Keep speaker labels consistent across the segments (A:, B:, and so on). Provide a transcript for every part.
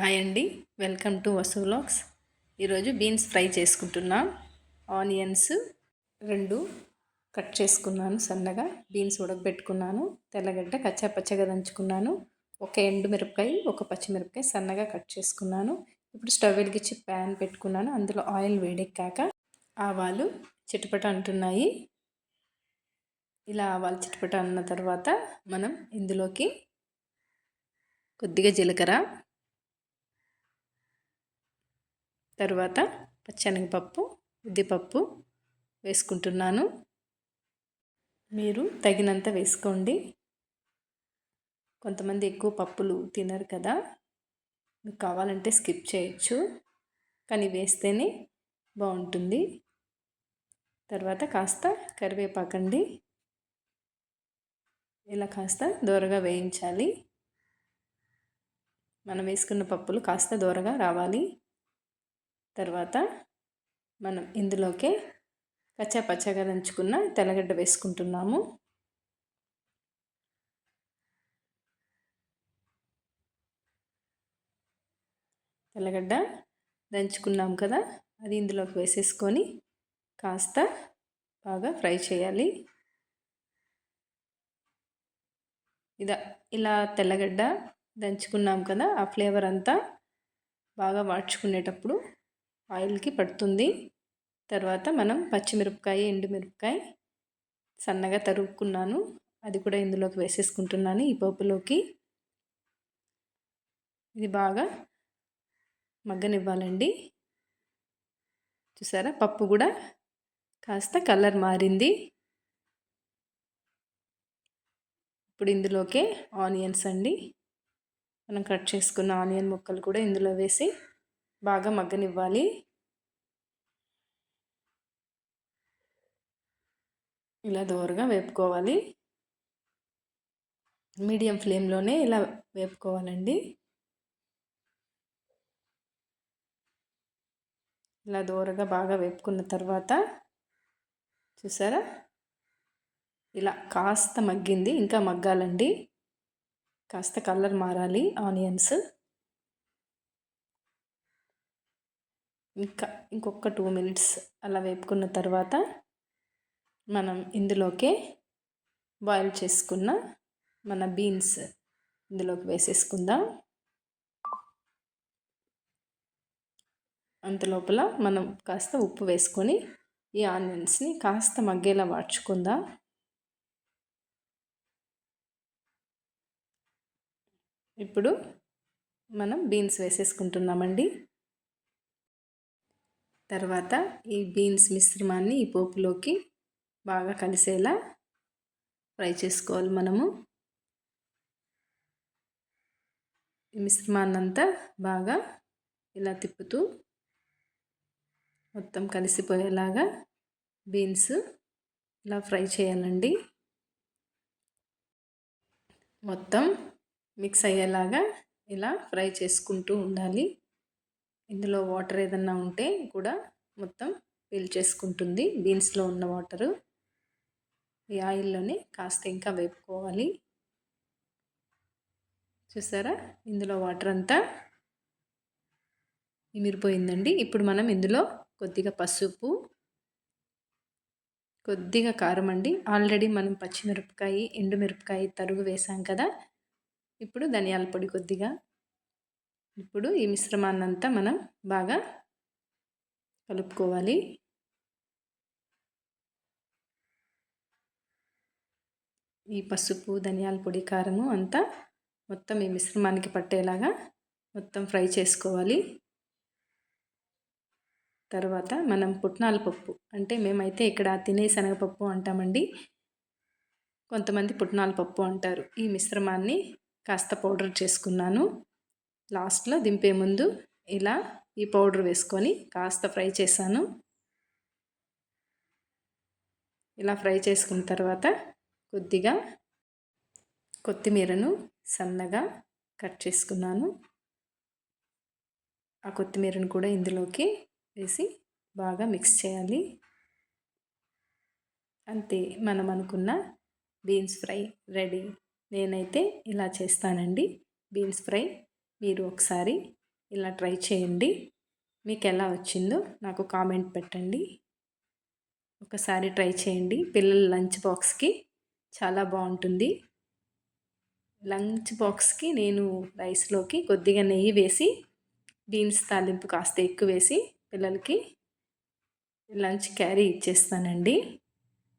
A: Hi అండి. Welcome to Vasu vlogs. ఈరోజు beans fry చేసుకుంటున్నా. ఆనియన్స్ రెండు కట్ చేసుకున్నాను సన్నగా. బీన్స్ ఉడకబెట్టుకున్నాను. తెల్లగడ్డ కచ్చా పచ్చగా దంచుకున్నాను. ఒక ఎండు మిరపకాయ ఒక పచ్చిమిరపకాయ సన్నగా కట్ చేసుకున్నాను. ఇప్పుడు స్టవ్ వెలిగించి ప్యాన్ పెట్టుకున్నాను. అందులో ఆయిల్ వేడెక్కాక ఆవాలు చిటపట అంటున్నాయి. ఇలా ఆవాలు చిటపట అన్న తర్వాత మనం ఇందులోకి కొద్దిగా జీలకర్ర తర్వాత పచ్చనగపప్పు ఉద్దిపప్పు వేసుకుంటున్నాను. మీరు తగినంత వేసుకోండి. కొంతమంది ఎక్కువ పప్పులు తినరు కదా. మీకు కావాలంటే స్కిప్ చేయొచ్చు. కానీ వేస్తేనే బాగుంటుంది. తర్వాత కాస్త కరివేపాకండి. ఇలా కాస్త దూరగా వేయించాలి. మనం వేసుకున్న పప్పులు కాస్త దూరగా రావాలి. తర్వాత మనం ఇందులోకి కచ్చా పచ్చగా దంచుకున్న తెల్లగడ్డ వేసుకుంటున్నాము. తెల్లగడ్డ దంచుకున్నాం కదా అది ఇందులోకి వేసేసుకొని కాస్త బాగా ఫ్రై చేయాలి. ఇదా ఇలా తెల్లగడ్డ దంచుకున్నాం కదా ఆ ఫ్లేవర్ అంతా బాగా వాడ్చుకునేటప్పుడు ఆయిల్కి పడుతుంది. తర్వాత మనం పచ్చిమిరపకాయ ఎండుమిరపకాయ సన్నగా తరుక్కున్నాను. అది కూడా ఇందులోకి వేసేసుకుంటున్నాను ఈ పప్పులోకి ఇది బాగా మగ్గనివ్వాలండి. చూసారా? పప్పు కూడా కాస్త కలర్ మారింది. ఇప్పుడు ఇందులోకే ఆనియన్స్ అండి. మనం కట్ చేసుకున్న ఆనియన్ ముక్కలు కూడా ఇందులో వేసి బాగా మగ్గనివ్వాలి. ఇలా దోరగా వేపుకోవాలి. మీడియం ఫ్లేమ్లోనే ఇలా వేపుకోవాలండి. ఇలా దోరగా బాగా వేపుకున్న తర్వాత చూసారా? ఇలా కాస్త మగ్గింది ఇంకా మగ్గాలండి. కాస్త కలర్ మారాలి ఆనియన్స్. ఇంకా ఇంకొక టూ మినిట్స్ అలా వేపుకున్న తర్వాత మనం ఇందులోకే బాయిల్ చేసుకున్న మన బీన్స్ ఇందులోకి వేసేసుకుందాం. అంత లోపల మనం కాస్త ఉప్పు వేసుకొని ఈ ఆనియన్స్ని కాస్త మగ్గేలా వాడ్చుకుందాం. ఇప్పుడు మనం బీన్స్ వేసేసుకుంటున్నామండి. తర్వాత ఈ బీన్స్ మిశ్రమాన్ని ఈ పోపులోకి బాగా కలిసేలా ఫ్రై చేసుకోవాలి మనము. ఈ మిశ్రమాన్ని అంతా బాగా ఇలా తిప్పుతూ మొత్తం కలిసిపోయేలాగా బీన్స్ ఇలా ఫ్రై చేయాలండి. మొత్తం మిక్స్ అయ్యేలాగా ఇలా ఫ్రై చేసుకుంటూ ఉండాలి. ఇందులో వాటర్ ఏదన్నా ఉంటే కూడా మొత్తం పీల్చేసుకుంటుంది బీన్స్లో ఉన్న వాటరు ఈ ఆయిల్లోనే కాస్త ఇంకా వేపుకోవాలి. చూసారా? ఇందులో వాటర్ అంతా నిమిరిపోయిందండి. ఇప్పుడు మనం ఇందులో కొద్దిగా పసుపు కొద్దిగా కారం అండి. ఆల్రెడీ మనం పచ్చిమిరపకాయ ఎండుమిరపకాయ తరుగు వేసాం కదా. ఇప్పుడు ధనియాల పొడి కొద్దిగా ఇప్పుడు ఈ మిశ్రమాన్ని అంతా మనం బాగా కలుపుకోవాలి. ఈ పసుపు ధనియాల పొడి కారము అంతా మొత్తం ఈ మిశ్రమానికి పట్టేలాగా మొత్తం ఫ్రై చేసుకోవాలి. తర్వాత మనం పుట్నాల పప్పు అంటే మేమైతే ఇక్కడ తినే శనగపప్పు అంటామండి. కొంతమంది పుట్నాల పప్పు అంటారు. ఈ మిశ్రమాన్ని కాస్త పౌడర్ చేసుకున్నాను. లాస్ట్లో దింపే ముందు ఇలా ఈ పౌడర్ వేసుకొని కాస్త ఫ్రై చేశాను. ఇలా ఫ్రై చేసుకున్న తర్వాత కొద్దిగా కొత్తిమీరను సన్నగా కట్ చేసుకున్నాను. ఆ కొత్తిమీరను కూడా ఇందులోకి వేసి బాగా మిక్స్ చేయాలి. అంతే మనం అనుకున్న బీన్స్ ఫ్రై రెడీ. నేనైతే ఇలా చేస్తానండి. బీన్స్ ఫ్రై మీరు ఒకసారి ఇలా ట్రై చేయండి. మీకు ఎలా వచ్చిందో నాకు కామెంట్ పెట్టండి. ఒకసారి ట్రై చేయండి. పిల్లల లంచ్ బాక్స్కి చాలా బాగుంటుంది. లంచ్ బాక్స్కి నేను రైస్లోకి కొద్దిగా నెయ్యి వేసి బీన్స్ తాలింపు కాస్త ఎక్కువ వేసి పిల్లలకి లంచ్ క్యారీ ఇచ్చేస్తానండి.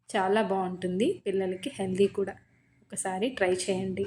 A: చాలా బాగుంటుంది. పిల్లలకి హెల్దీ కూడా. ఒకసారి ట్రై చేయండి.